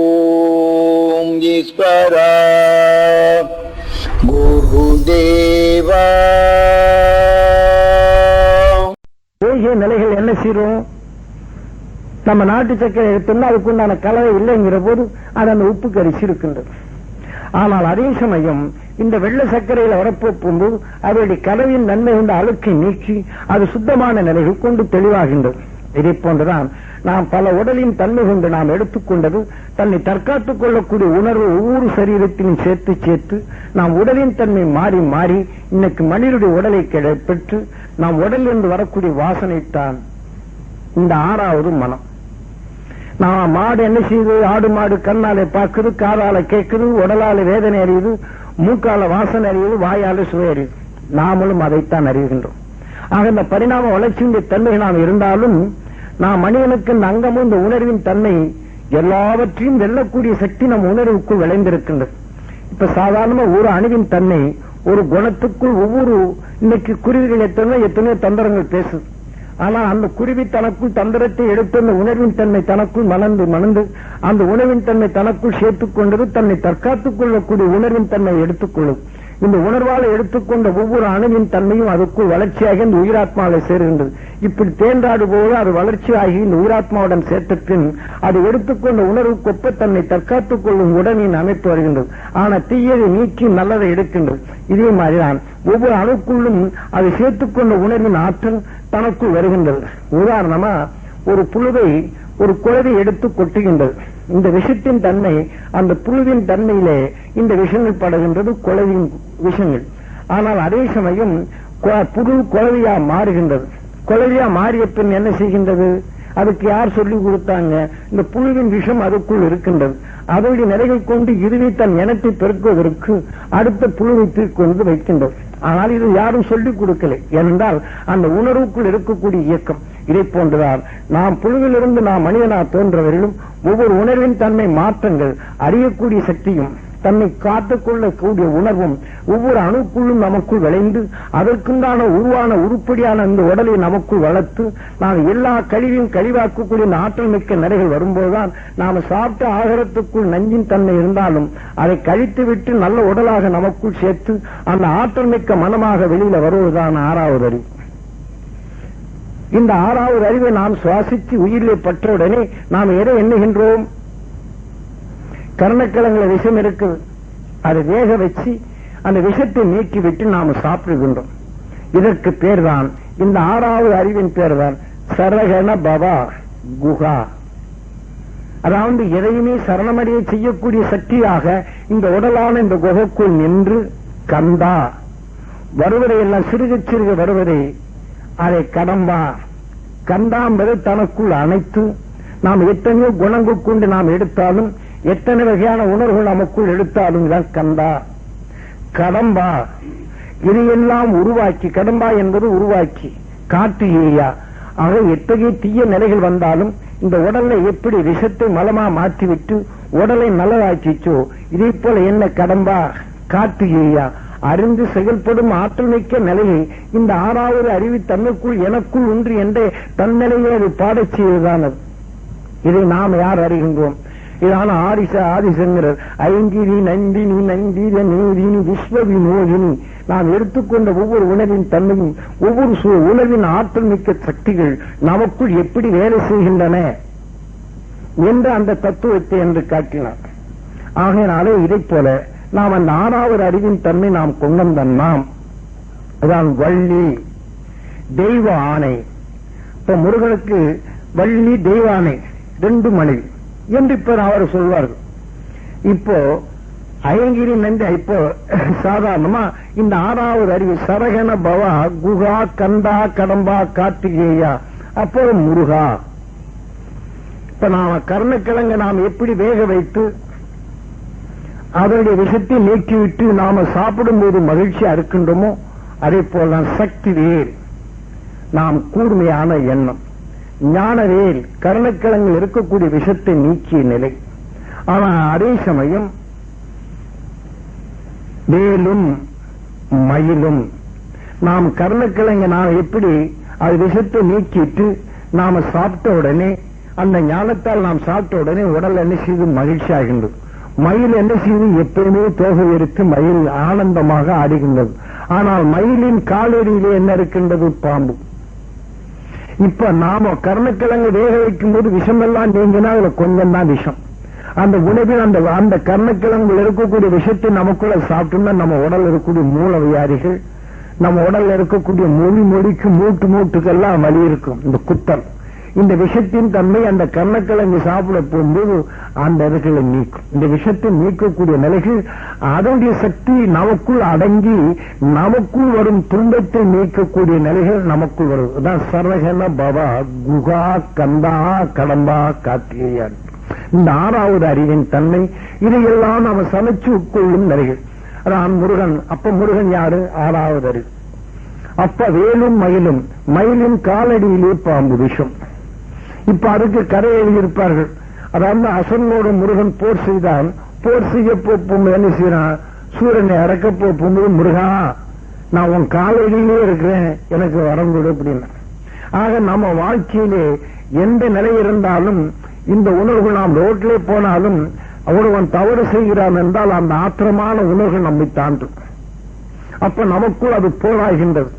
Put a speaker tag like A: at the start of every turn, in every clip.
A: ஓம் ஈஸ்வரா குருதேவா
B: நிலைகள் என்ன செய்யும் நம்ம நாட்டு சக்கரை எடுத்தோம்னா அதுக்குண்டான கலவை இல்லைங்கிற போது அது அந்த உப்பு கரிசி இருக்கின்றது. ஆனால் அதே சமயம் இந்த வெள்ளை சர்க்கரையில வரப்போகும்போது அதனுடைய கலவையின் நன்மை கொண்ட அழுக்கை நீக்கி அது சுத்தமான நிலைகள் கொண்டு தெளிவாகின்றது. இதை போன்றுதான் நாம் பல உடலின் தன்மை கொண்டு நாம் எடுத்துக்கொண்டது தன்னை தற்காத்துக் கொள்ளக்கூடிய உணர்வு ஒவ்வொரு சரீரத்திலும் சேர்த்து சேர்த்து நாம் உடலின் தன்மை மாறி மாறி இன்னைக்கு மனிதனுடைய உடலை கிடை பெற்று நாம் உடலிலிருந்து வரக்கூடிய வாசனைத்தான் இந்த ஆறாவது மனம். நான் மாடு என்ன செய்யுது ஆடு மாடு கண்ணால பாக்குது காதால கேட்குது உடலால வேதனை அறியுது மூக்கால வாசனை அறியுது வாயால சுவை அறியுது. நாமளும் அதைத்தான் அறிகின்றோம். ஆக இந்த பரிணாம வளர்ச்சியுடைய தன்மை நாம் இருந்தாலும் நாம் மனிதனுக்கு இந்த அங்கமும் இந்த உணர்வின் தன்மை எல்லாவற்றையும் வெல்லக்கூடிய சக்தி நம் உணர்வுக்குள் விளைந்திருக்கின்றது. இப்ப சாதாரணமா ஒரு அணுவின் தன்மை ஒரு குணத்துக்குள் ஒவ்வொரு இன்னைக்கு குருவிகள் எத்தனையோ எத்தனையோ தந்திரங்கள் பேசுது. ஆனா அந்த குருவி தனக்குள் தந்திரத்தை எடுத்து அந்த உணர்வின் தன்மை தனக்குள் மணந்து மணந்து அந்த உணவின் தன்மை தனக்குள் சேர்த்துக் கொண்டது தன்னை தற்காத்துக் கொள்ளக்கூடிய உணர்வின் தன்மை எடுத்துக்கொள்ளும் இந்த உணர்வால எடுத்துக்கொண்ட ஒவ்வொரு அணுவின் தன்மையும் அதுக்குள் வளர்ச்சியாகி இந்த உயிராத்மாவை சேருகின்றது. இப்படி தேன்றாடு போது அது வளர்ச்சியாகி இந்த உயிராத்மாவுடன் சேர்த்த பின் அது எடுத்துக்கொண்ட உணர்வுக்கொப்ப தன்னை தற்காத்துக் கொள்ளும் உடனின் அமைப்பு வருகின்றது. ஆனா தீயதை நீக்கி நல்லதை எடுக்கின்றது. இதே மாதிரிதான் ஒவ்வொரு அணுக்குள்ளும் அது சேர்த்துக்கொண்ட உணர்வின் ஆற்றல் தனக்குள் வருகின்றது. உதாரணமா ஒரு புழுவை ஒரு குழவை எடுத்து கொட்டுகின்றது. இந்த விஷத்தின் தன்மை அந்த புழுவின் தன்மையிலே இந்த விஷங்கள் படுகின்றது குழவின் விஷங்கள். ஆனால் அதே சமயம் புழு குழவியா மாறுகின்றது. குழவியா மாறிய பின் என்ன செய்கின்றது? அதுக்கு யார் சொல்லி கொடுத்தாங்க? இந்த புழுவின் விஷம் அதுக்குள் இருக்கின்றது. அதோடைய நிலைகள் கொண்டு இதுவே தன் இனத்தை பெருக்குவதற்கு அடுத்த புழுவை தீர்க்கொண்டு வைக்கின்றது. ஆனால் இது யாரும் சொல்லிக் கொடுக்கல. ஏனென்றால் அந்த உணர்வுக்குள் இருக்கக்கூடிய இயக்கம். இதை போன்றுதான் நாம் புழுவிலிருந்து நாம் மனிதனா தோன்றவரிலும் ஒவ்வொரு உணர்வின் தன்மை மாற்றங்கள் அறியக்கூடிய சக்தியும் தன்னை காத்துக் கொள்ளக்கூடிய உணர்வும் ஒவ்வொரு அணுக்குள்ளும் நமக்குள் விளைந்து அதற்குண்டான உருவான உருப்படியான இந்த உடலை நமக்குள் வளர்த்து நாம் எல்லா கழிவையும் கழிவாக்கக்கூடிய இந்த ஆற்றல் மிக்க நிறைகள் வரும்போதுதான் நாம் சாப்பிட்ட ஆகாரத்துக்குள் நஞ்சின் தன்மை இருந்தாலும் அதை கழித்துவிட்டு நல்ல உடலாக நமக்குள் சேர்த்து அந்த ஆற்றல் மிக்க மனமாக வெளியில வருவதுதான் ஆறாவது அறிவு இந்த ஆறாவது அறிவை நாம் சுவாசித்து உயிரிலே பற்றவுடனே நாம் எதை எண்ணுகின்றோம்? கர்ணக்கிழங்குல விஷம் இருக்குது. அதை வேக வச்சு அந்த விஷத்தை நீக்கிவிட்டு நாம் சாப்பிடுகின்றோம். இதற்கு பேர்தான் இந்த ஆறாவது அறிவின் பேர்தான் சரகண பவா குஹா. அதாவது எதையுமே சரணமடைய செய்யக்கூடிய சக்தியாக இந்த உடலான இந்த குகைக்குள் நின்று கந்தா. வருவதை எல்லாம் சிறுக சிறுக வருவதை அதை கடம்பா கண்டாம்பது தனக்குள் அனைத்து நாம் எத்தனையோ குணங்கள் கொண்டு நாம் எடுத்தாலும் எத்தனை வகையான உணர்வுகள் நமக்குள் எடுத்தாலும் தான் கண்டா கடம்பா இதையெல்லாம் உருவாக்கி கடம்பா என்பது உருவாக்கி காட்டு ஏரியா. ஆக எத்தகைய தீய நிலைகள் வந்தாலும் இந்த உடல்ல எப்படி விஷத்தை மலமா மாற்றிவிட்டு உடலை நல்லதாக்கிச்சோ இதே போல என்ன கடம்பா? காட்டு ஏரியா. அறிந்து செயல்படும் ஆற்றல் மிக்க நிலையை இந்த ஆறாவது அறிவு தன்னுக்குள் எனக்குள் ஒன்று என்ற தன்னிலையை அது பாடச் செய்வதுதான் அது. இதை நாம் யார் அறிகின்றோம்? இதான ஆதிச ஆதிசங்கரர் ஐங்கிரி நந்தினி நந்திர நீதினி விஸ்வ வினோதினி நாம் எடுத்துக்கொண்ட ஒவ்வொரு உணவின் தன்மையும் ஒவ்வொரு சு- உணவின் ஆற்றல் மிக்க சக்திகள் நமக்குள் எப்படி வேலை செய்கின்றன என்ற அந்த தத்துவத்தை என்று காட்டினார். ஆகையினாலே இதைப் போல நாம் அந்த ஆறாவது அறிவின் தன்மை நாம் கொண்டந்தன் நாம் அதான் வள்ளி தெய்வ ஆணை. இப்ப முருகனுக்கு வள்ளி தெய்வ ஆணை ரெண்டு மனைவி என்று இப்ப அவர் சொல்வார்கள். இப்போ அயங்கிரி நந்தி இப்போ சாதாரணமா இந்த ஆறாவது அறிவு சரகன பவா குகா கந்தா கடம்பா கார்த்திகேயா அப்போ முருகா. இப்ப நாம கர்ணக்கிழங்க நாம் எப்படி வேக வைத்து அதனுடைய விஷத்தை நீக்கிவிட்டு நாம சாப்பிடும்போது மகிழ்ச்சியா இருக்கின்றோமோ அதே போலதான் சக்தி வேல் நாம் கூர்மையான எண்ணம். ஞானவேல் கருணக்கிழங்கில் இருக்கக்கூடிய விஷத்தை நீக்கிய நிலை. ஆனா அதே சமயம் வேலும் மயிலும். நாம் கருணக்கிழங்க நாம் எப்படி அது விஷத்தை நீக்கிட்டு நாம சாப்பிட்ட உடனே அந்த ஞானத்தால் நாம் சாப்பிட்ட உடனே உடல் என்ன செய்து மகிழ்ச்சி ஆகின்றது. மயில் என்ன செய்து எப்பயுமே தோகை எடுத்து மயில் ஆனந்தமாக ஆடுகின்றது. ஆனால் மயிலின் காலடியிலே என்ன இருக்கின்றது? பாம்பு. இப்ப நாம கர்ணக்கிழங்கு வேக வைக்கும் போது விஷமெல்லாம் நீங்கினா அதுல கொஞ்சம் தான் விஷம். அந்த உணவில் அந்த அந்த கர்ணக்கிழங்குல இருக்கக்கூடிய விஷத்தை நமக்குள்ள சாப்பிட்டோம்னா நம்ம உடல் இருக்கக்கூடிய மூல வியாதிகள் நம்ம உடல்ல இருக்கக்கூடிய மொழி மொழிக்கு மூட்டு மூட்டுக்கெல்லாம் வலி இருக்கும். இந்த குத்தல். இந்த விஷத்தின் தன்மை அந்த கர்ணக்கிழங்கு சாப்பிட போகும்போது அந்த இடத்துல நீக்கும். இந்த விஷத்தை நீக்கக்கூடிய நிலைகள் அதனுடைய சக்தி நமக்குள் அடங்கி நமக்குள் வரும் துன்பத்தை நீக்கக்கூடிய நிலைகள் நமக்குள் வரும். அதான் சரகன பவா குகா கந்தா கடம்பா கார்த்திகையான் இந்த ஆறாவது அறிவின் தன்மை இதையெல்லாம் நாம சமைச்சு உட்கொள்ளும் நிலைகள். அதான் முருகன். அப்ப முருகன் யாரு? ஆறாவது அறிவு. அப்ப வேலும் மயிலும். மயிலின் காலடியிலே பாம்பு விஷம். இப்ப அதுக்கு கதை எழுதியிருப்பார்கள். அதாவது அசனோட முருகன் போர் செய்தான். போர் செய்ய போப்போம் என்ன செய்யறான் சூரியனை அடக்க போகும்போது முருகா நான் உன் காலையிலேயே இருக்கிறேன். எனக்கு வரம் கொடு அப்படின்னு. ஆக நம்ம வாழ்க்கையிலே எந்த நிலை இருந்தாலும் இந்த உணர்வு நாம் ரோட்லே போனாலும் ஒருவன் தவறு செய்கிறான் என்றால் அந்த ஆத்திரமான உணர்வு நம்மை தாண்டும். அப்ப நமக்குள் அது போராகின்றது.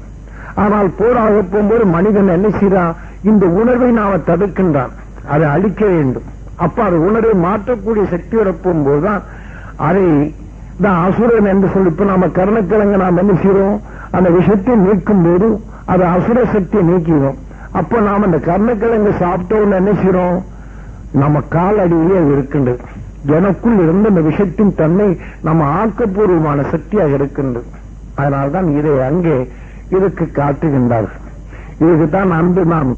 B: ஆனால் போராக போகும்போது மனிதன் என்ன செய்யறான் இந்த உணர்வை நாம தடுக்கின்றான் அதை அழிக்க வேண்டும். அப்ப அது உணர்வை மாற்றக்கூடிய சக்தியோட போகும்போதுதான் அதை தான் அசுரன் என்று சொல்லி இப்ப நாம கர்ணக்கிழங்கு நாம் என்ன செய்யறோம் அந்த விஷத்தை நீக்கும் போது அது அசுர சக்தியை நீக்கிறோம் அப்ப நாம் அந்த கர்ணக்கிழங்கு சாப்பிட்டோம்னு என்ன செய்யறோம் நம்ம கால் அடியிலே அது இருக்கின்றது. எனக்குள் இருந்த இந்த விஷயத்தின் தன்மை நம்ம ஆக்கப்பூர்வமான சக்தியாக இருக்கின்றது. அதனால்தான் இதை அங்கே இதுக்கு காட்டுகின்றார்கள். இதுக்கு தான் நாம்